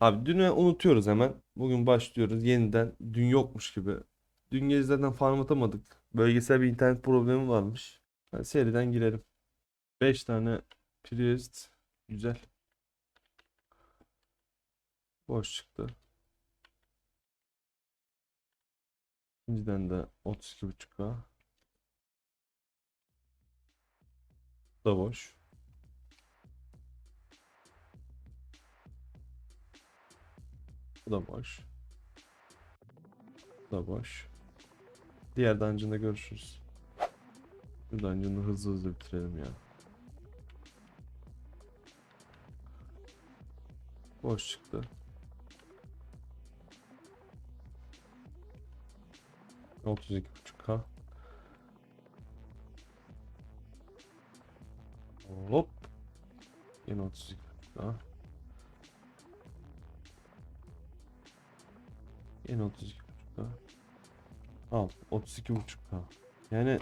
Abi dünü unutuyoruz hemen. Bugün başlıyoruz yeniden. Dün yokmuş gibi. Dün gece zaten farm atamadık. Bölgesel bir internet problemi varmış. Hadi seriden girelim. 5 tane Priest. Güzel. Boş çıktı. İkinciden de 32.5K. Bu da boş. Bu da boş. Bu da boş. Diğer dungeon'da görüşürüz. Bu dungeon'ı hızlı hızlı bitirelim ya. Boş çıktı. Otuz iki buçuk K. Hop. Yine otuz iki buçuk K. Yine 32.5K. Al 32.5K. Yani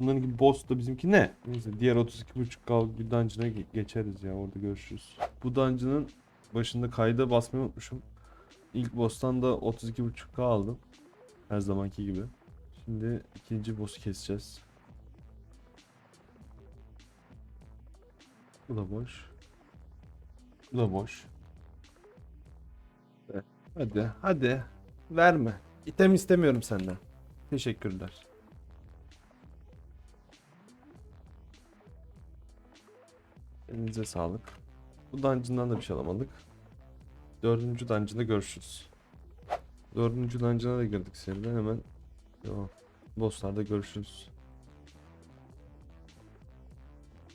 bunların gibi boss da bizimki ne? Neyse diğer 32.5K bir dungeon'a ge- geçeriz ya orada görüşürüz. Bu dungeon'ın başında kayda basmayı unutmuşum. İlk boss'tan da 32.5K aldım. Her zamanki gibi. Şimdi ikinci boss'u keseceğiz. Bu da boş. Bu da boş. Hadi, hadi. Verme. İtem istemiyorum senden. Teşekkürler. Elinize sağlık. Bu dungeon'dan da bir şey alamadık. Dördüncü dungeon'da görüşürüz. Dördüncü dungeon'a da girdik seriden hemen. Yo, bosslarda görüşürüz.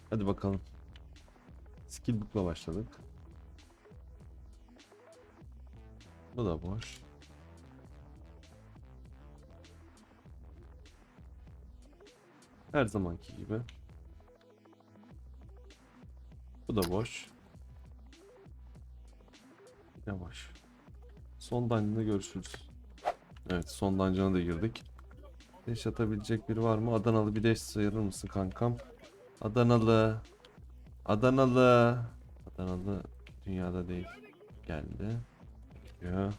Hadi bakalım. Skill book'la başladık. Bu da boş. Her zamanki gibi. Bu da boş. Yavaş. Son dungeon'da görüşürüz. Evet son dungeon'a da girdik. Deş atabilecek biri var mı? Adanalı bir deş sayılır mısın kankam? Adanalı. Adanalı. Adanalı dünyada değil. Geldi. Ya.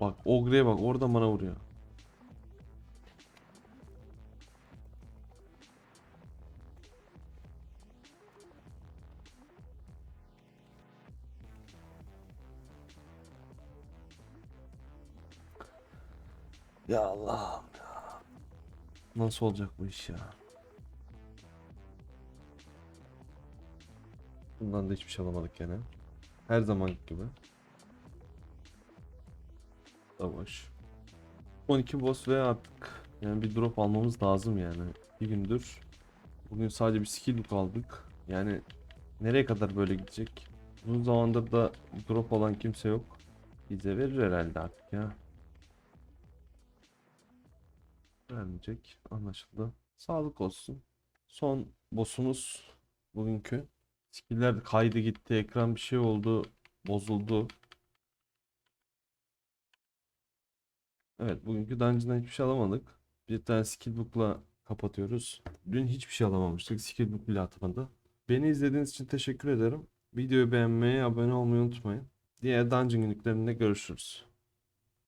Bak Ogre'ye bak orada bana vuruyor. Ya Allah'ım ya. Nasıl olacak bu iş ya? Bundan da hiçbir şey alamadık gene. Her zaman gibi. Savaş. 12 boss ve artık yani bir drop almamız lazım yani. Bir gündür. Bugün sadece bir skill book aldık. Yani nereye kadar böyle gidecek? Uzun zamandır da drop alan kimse yok. Bize verir herhalde artık ya. Vermeyecek. Anlaşıldı. Sağlık olsun. Son boss'umuz bugünkü. Skill'ler kaydı gitti. Ekran bir şey oldu. Bozuldu. Evet bugünkü dungeon'dan hiçbir şey alamadık. Bir tane skill kapatıyoruz. Dün hiçbir şey alamamıştık. Skill book bile atmadı. Beni izlediğiniz için teşekkür ederim. Videoyu beğenmeyi, abone olmayı unutmayın. Diğer dungeon günlüklerinde görüşürüz.